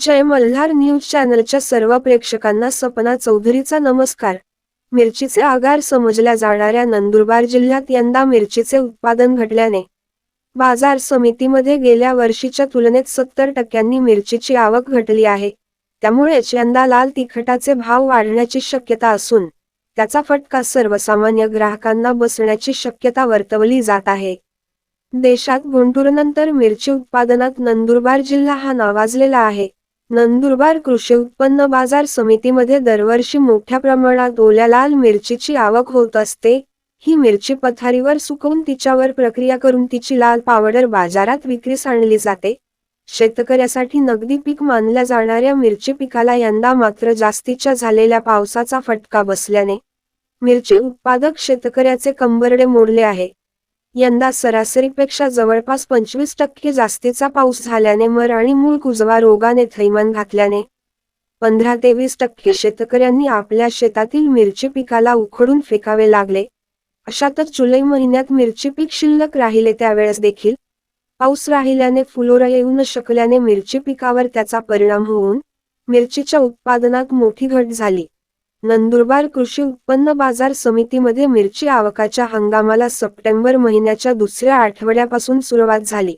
जय Malhar news चॅनलच्या सर्व प्रेक्षकांना सपना चौधरीचा नमस्कार. मिरचीचे आगार समजल्या जाणाऱ्या नंदुरबार जिल्ह्यात यंदा मिरचीचे उत्पादन घटल्याने बाजार समितीमध्ये गेल्या वर्षीच्या तुलनेत सत्तर टक्क्यांनी मिरचीची आवक घटली आहे. त्यामुळेच यंदा लाल तिखटाचे भाव वाढण्याची शक्यता असून त्याचा फटका सर्वसामान्य ग्राहकांना बसण्याची शक्यता वर्तवली जात आहे. देशात गुंटूरनंतर मिरची उत्पादनात नंदुरबार जिल्हा हा नावाजलेला आहे. नंदुरबार कृषी उत्पन्न बाजार समितीमध्ये दरवर्षी मोठ्या प्रमाणात ओल्या लाल मिरचीची आवक होत असते. ही मिरची पथारीवर सुकवून तिच्यावर प्रक्रिया करून तिची लाल पावडर बाजारात विक्रीस आणली जाते. शेतकऱ्यासाठी नगदी पीक मानल्या जाणाऱ्या मिरची पिकाला यंदा मात्र जास्तीच्या झालेल्या पावसाचा फटका बसल्याने मिरची उत्पादक शेतकऱ्याचे कंबरडे मोडले आहे. यंदा सरासरीपेक्षा जवळपास पंचवीस टक्के जास्तीचा पाऊस झाल्याने मर आणि मूळ कुजवा रोगाने थैमान घातल्याने पंधरा ते वीस टक्के शेतकऱ्यांनी आपल्या शेतातील मिरची पिकाला उखडून फेकावे लागले. अशातच जुलै महिन्यात मिरची पीक शिल्लक राहिले त्यावेळेस देखील पाऊस राहिल्याने फुलोरा येऊ न शकल्याने मिरची पिकावर त्याचा परिणाम होऊन मिरचीच्या उत्पादनात मोठी घट झाली. नंदुरबार कृषी उत्पन्न बाजार समितीमध्ये मिरची आवकाच्या हंगामाला सप्टेंबर महिन्याच्या दुसऱ्या आठवड्यापासून सुरुवात झाली.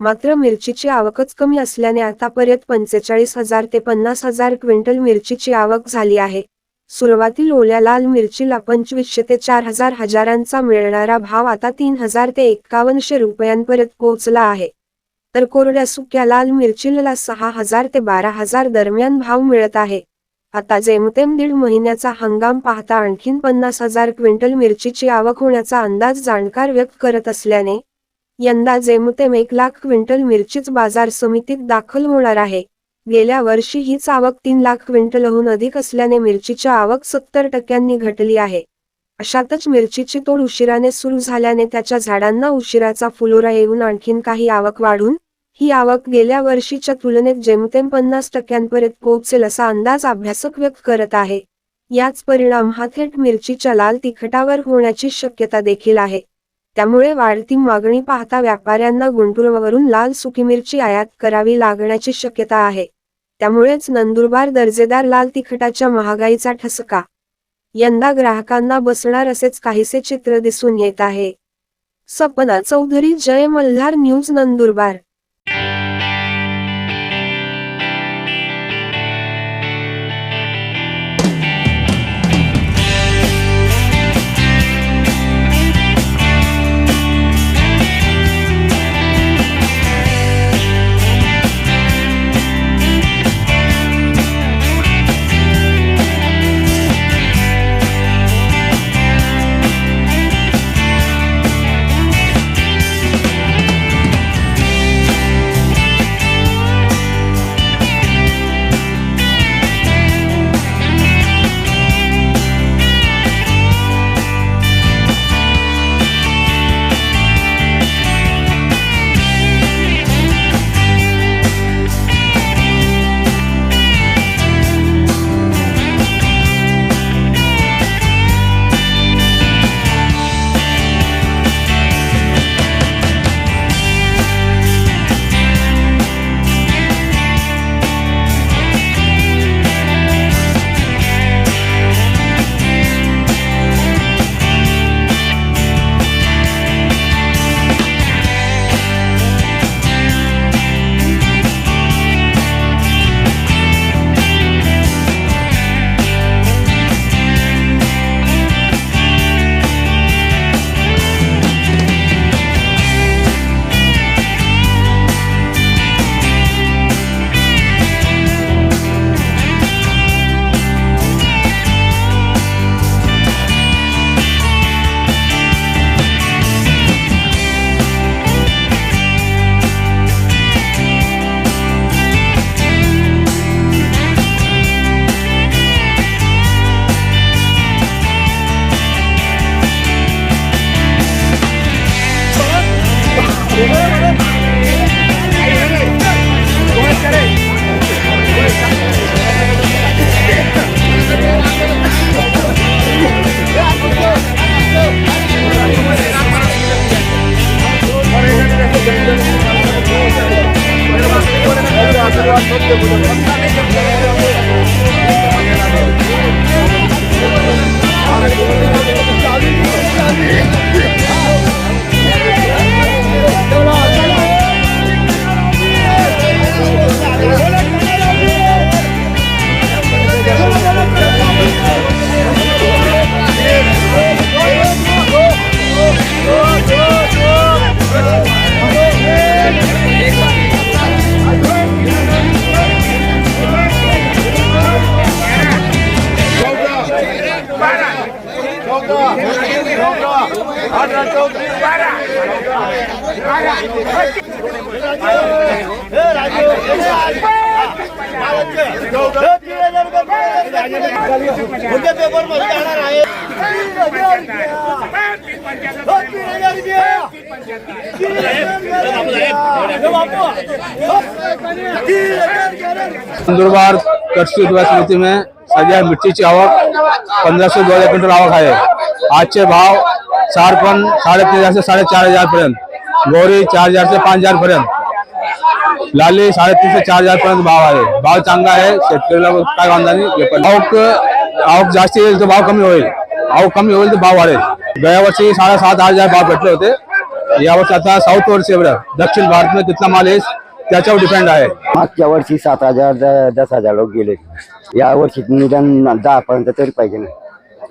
मात्र मिरचीची आवकच कमी असल्याने आतापर्यंत पंचेचाळीस हजार ते पन्नास हजार क्विंटल मिरचीची आवक झाली आहे. सुरुवातील ओल्या लाल मिरचीला पंचवीसशे ते चार हजार हजारांचा मिळणारा भाव आता तीन हजार ते एक्कावनशे रुपयांपर्यंत पोहोचला आहे. तर कोरड्या सुक्या लाल मिरचीला सहा हजार ते बारा हजार दरम्यान भाव मिळत आहे. आता जेमतेम दीड महिन्याचा हंगाम पाहता आणखीन पन्नास हजार क्विंटल मिरचीची आवक होण्याचा अंदाज जाणकार व्यक्त करत असल्याने यंदा जेमतेम एक लाख क्विंटल मिरचीच बाजार समितीत दाखल होणार आहे. गेल्या वर्षी हीच आवक तीन लाख क्विंटलहून अधिक असल्याने मिरचीच्या आवक सत्तर टक्क्यांनी घटली आहे. अशातच मिरचीची तोड उशिराने सुरू झाल्याने त्याच्या झाडांना उशिराचा फुलोरा येऊन आणखीन काही आवक वाढून ही आवक गेल्या वर्षीच्या तुलनेत जेमतेम पन्नास टक्क्यांपर्यंत पोहोचेल असा अंदाज अभ्यासक व्यक्त करत आहे. याच परिणाम हा थेट मिरचीच्या लाल तिखटावर होण्याची शक्यता देखील आहे. त्यामुळे वाढती मागणी पाहता व्यापाऱ्यांना गुंटूरवरून लाल सुकी मिरची आयात करावी लागण्याची शक्यता आहे. त्यामुळेच नंदुरबार दर्जेदार लाल तिखटाच्या महागाईचा ठसका. यंदा ग्राहकांना बसणार असेच काहीसे चित्र दिसून येत आहे. सपना चौधरी जय मल्हार न्यूज नंदुरबार. नंदुरबार कृषी उत्पादन समिती में सध्या मिरचीची आवक पंधराशे दोन हज़ार क्विंटल आवक आहे आजचे भाव पण साडेतीन हजार ते साडेचार हजार पर्यंत. गोरी चार हजार ते पाच हजार पर्यंत. लाली साडेतीन ते चार हजार पर्यंत भाव आहे. भाव चांगला आहे. शेतकऱ्याला काय वांधा नाही. आवक आवक जास्ती येईल तर भाव कमी होईल. आवक कमी होईल तर भाव वाढेल. गेल्या वर्षी साडेसात हजार भाव भेटले होते. यावर्षी आता साऊथ वर्षी एवढं दक्षिण भारत मध्ये तिथला माल आहे. त्याच्यावर डिपेंड आहे. मागच्या वर्षी सात हजार द- दस हजार लोक गेले. या वर्षी निदान दहा पर्यंत तरी पाहिजे ना.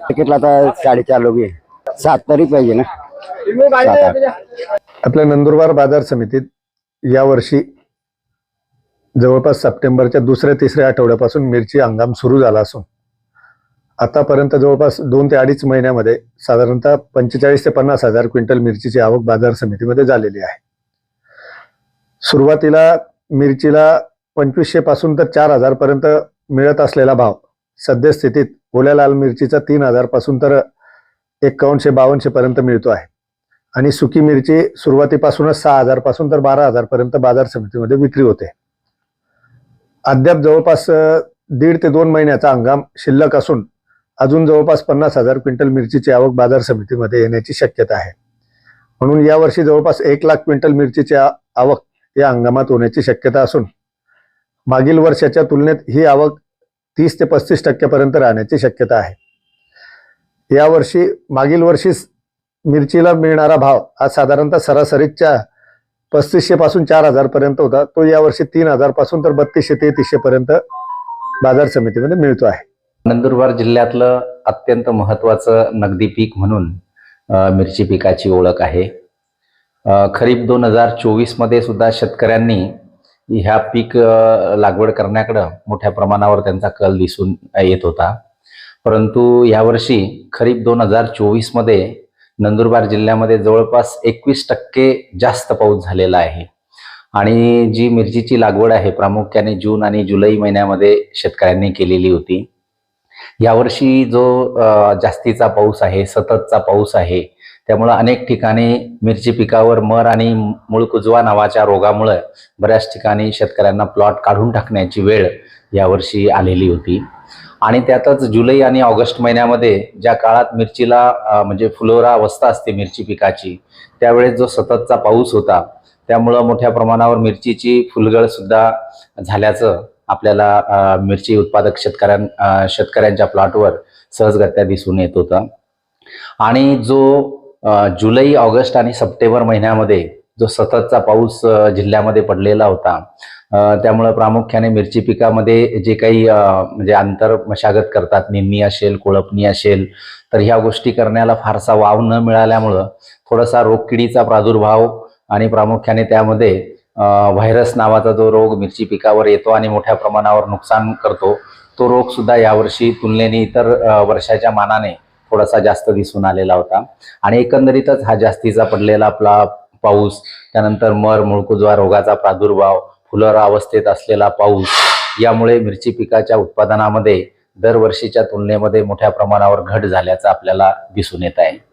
तिकीटला आता साडेचार लोक आहे. सात तरी पाहिजे ना. आपल्या नंदुरबार बाजार समितीत यावर्षी जवळपास सप्टेंबरच्या दुसऱ्या तिसऱ्या आठवड्यापासून मिरची हंगाम सुरू झाला असून आतापर्यंत जवळपास दोन ते अडीच महिन्यामध्ये साधारणतः पंचेचाळीस ते पन्नास हजार क्विंटल मिरचीची आवक बाजार समितीमध्ये झालेली आहे. सुरुवातीला मिरचीला पंचवीसशे पासून तर चार हजार पर्यंत मिळत असलेला भाव सद्यस्थितीत ओल्या लाल मिरचीचा तीन हजारपासून तर एकावन्नशे बावनशे पर्यंत मिळतो आहे. आणि सुकी मिरची सुरुवातीपासूनच सहा हजारपासून तर बारा हजार पर्यंत बाजार समितीमध्ये विक्री होते. अद्याप जवळपास दीड ते दोन महिन्याचा हंगाम शिल्लक असून अजून जवळपास पन्नास हजार क्विंटल मिरचीची आवक बाजार समितीमध्ये येण्याची शक्यता आहे. म्हणून यावर्षी जवळपास एक लाख क्विंटल मिरचीची आवक या हंगामात होण्याची शक्यता असून मागील वर्षाच्या तुलनेत ही आवक तीस ते पस्तीस टक्क्यापर्यंत राहण्याची शक्यता आहे. यावर्षी मागील वर्षी मिरचीला मिळणारा भाव आज साधारणतः सरासरीच्या पस्तीसशे पासून चार हजार पर्यंत होता. तो यावर्षी तीन हजारपासून तर बत्तीसशे तेहतीसशे पर्यंत बाजार समितीमध्ये मिळतो आहे. नंदुरबार जिल्ह्यातलं अत्यंत महत्वाचं नगदी पीक म्हणून मिरची पिकाची ओळख आहे. खरीप दोन हजार चोवीसमध्ये सुद्धा शेतकऱ्यांनी ह्या पीक लागवड करण्याकडं मोठ्या प्रमाणावर त्यांचा कल दिसून येत होता. परंतु यावर्षी खरीप दोन हजार चोवीसमध्ये नंदुरबार जिल्ह्यामध्ये जवळपास एकवीस टक्के जास्त पाऊस झालेला आहे. आणि जी मिरचीची लागवड आहे प्रामुख्याने जून आणि जुलै महिन्यामध्ये शेतकऱ्यांनी केलेली होती. यावर्षी जो जास्तीचा पाऊस आहे सततचा पाऊस आहे त्यामुळं अनेक ठिकाणी मिरची पिकावर मर आणि मुळकुजवा नावाच्या रोगामुळे बऱ्याच ठिकाणी शेतकऱ्यांना प्लॉट काढून टाकण्याची वेळ यावर्षी आलेली होती. आणि त्यातच जुलै आणि ऑगस्ट महिन्यामध्ये ज्या काळात मिरचीला म्हणजे फुलोरा अवस्था असते मिरची पिकाची त्यावेळेस जो सततचा पाऊस होता त्यामुळं मोठ्या प्रमाणावर मिरचीची फुलगळ सुद्धा झाल्याचं आपल्याला मिरची उत्पादक शेतकऱ्यां शेतकऱ्यांच्या प्लॉटवर सहजगत्या दिसून येत होतं. आणि जो जुलै ऑगस्ट आणि सप्टेंबर महिन्यामध्ये जो सततचा पाऊस जिल्ह्यामध्ये पडलेला होता त्यामुळं प्रामुख्याने मिरची पिकामध्ये जे काही म्हणजे आंतर मशागत करतात निंदणी असेल कोळपणी असेल तर ह्या गोष्टी करण्याला फारसा वाव न मिळाल्यामुळं थोडासा रोगकिडीचा प्रादुर्भाव आणि प्रामुख्याने त्यामध्ये व्हायरस नावाचा जो रोग मिरची पिकावर येतो आणि मोठ्या प्रमाणावर नुकसान करतो तो रोग सुद्धा यावर्षी तुलनेने इतर वर्षाच्या मानाने थोडासा जास्त दिसून आलेला होता. आणि एकंदरीतच हा जास्तीचा पडलेला आपला पाऊस त्यानंतर मर मुळकुजवा रोगाचा प्रादुर्भाव फुलर अवस्थेत असलेला पाऊस यामुळे मिरची पिकाच्या उत्पादनामध्ये दरवर्षीच्या तुलनेमध्ये मोठ्या प्रमाणावर घट झाल्याचं आपल्याला दिसून येत आहे.